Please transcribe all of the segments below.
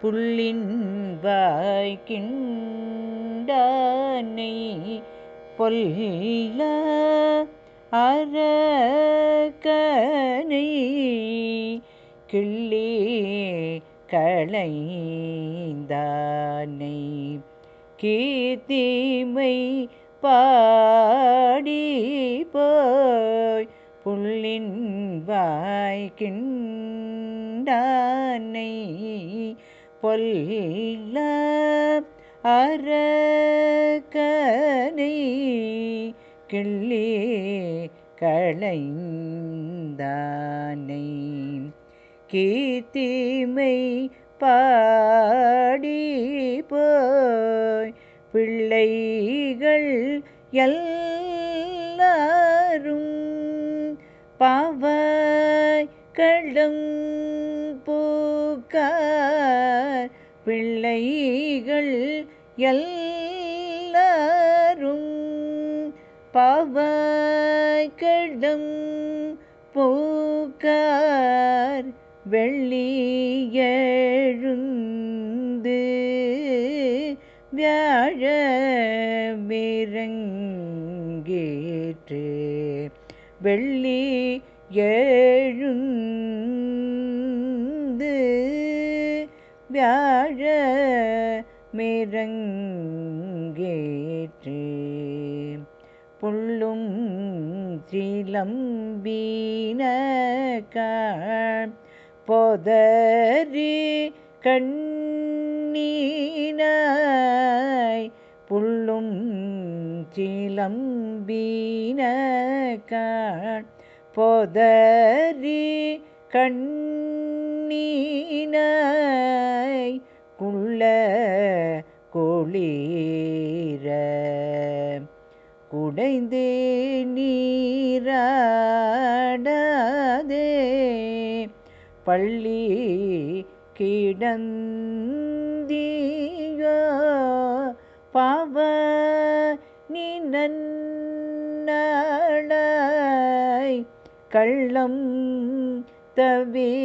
புள்ளின் வாய்க்கிண்டானை பொல்ல அரக்கனை கிள்ளி களைந்தானை கீர்த்திமை பாடி போய் புள்ளின் வாய்க்கிண்டானை பொல்ல அரக்கனை கிள்ளி களைந்தானை. கீர்த்திமை பாடி போய் பிள்ளைகள் எல்லாரும் பாவ கடும் பூக்கா பிள்ளைகள் எல்லாரும் பவகடம் பூக்கார் வெள்ளி எழுந்து வெள்ளி எழுந்து மேரங்கேற்று புள்ளும் சிலம்பின பொதறி கண்ணீனாய் புள்ளும் சிலம்பின பொதறி கண்ணீனாய் குளிர குடைந்து நீராடாதே. பள்ளி கிடந்தியோ பாவ நீ நன்னாளாய் கள்ளம் தவிந்து.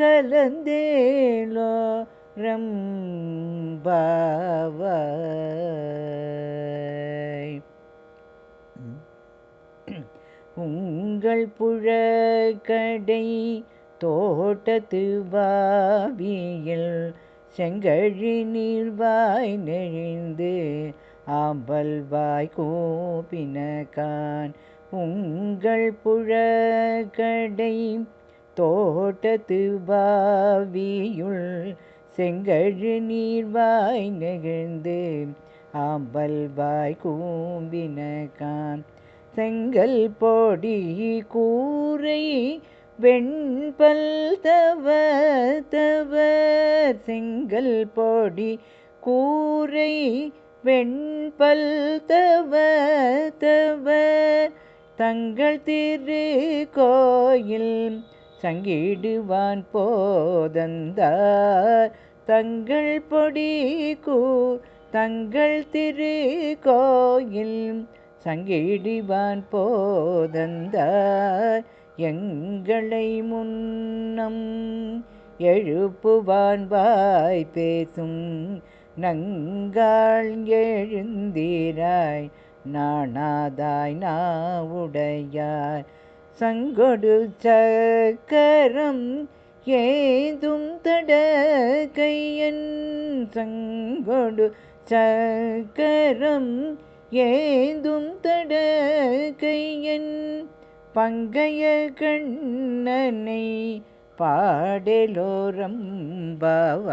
கலந்தேலோ ரம்பாவாய் உங்கள் புழக்கடை தோட்டத்து வாவியில் செங்கழி நீர்வாய் நெழிந்து ஆம்பல்வாய் கோபினகான் உங்கள் புழக்கடை தோட்டத்து பாவியுள் செங்கழு நீர்வாய் நெகிழ்ந்து ஆம்பல்வாய் கூம்பினகான் செங்கல் பொடி கூரை வெண்பல் தவ தவ. செங்கல் பொடி கூரை வெண்பல் தவ தவ. தங்கள் திரு கோயில் சங்கிடுவான் போதந்தார். தங்கள் பொடி கூ தங்கள் திரு கோயில் சங்கிடிவான் போதந்தார். எங்களை முன்னம் எழுப்புவான் வாய் பேசும் நங்காள் எழுந்தீராய். நாணாதாய் நாவுடையாய். சங்கொடு சக்கரம் ஏதும் தட கையன் சங்கொடு சக்கரம் ஏதும் தட கையன் பங்கைய கண்ணனை பாடலோரம் பாவ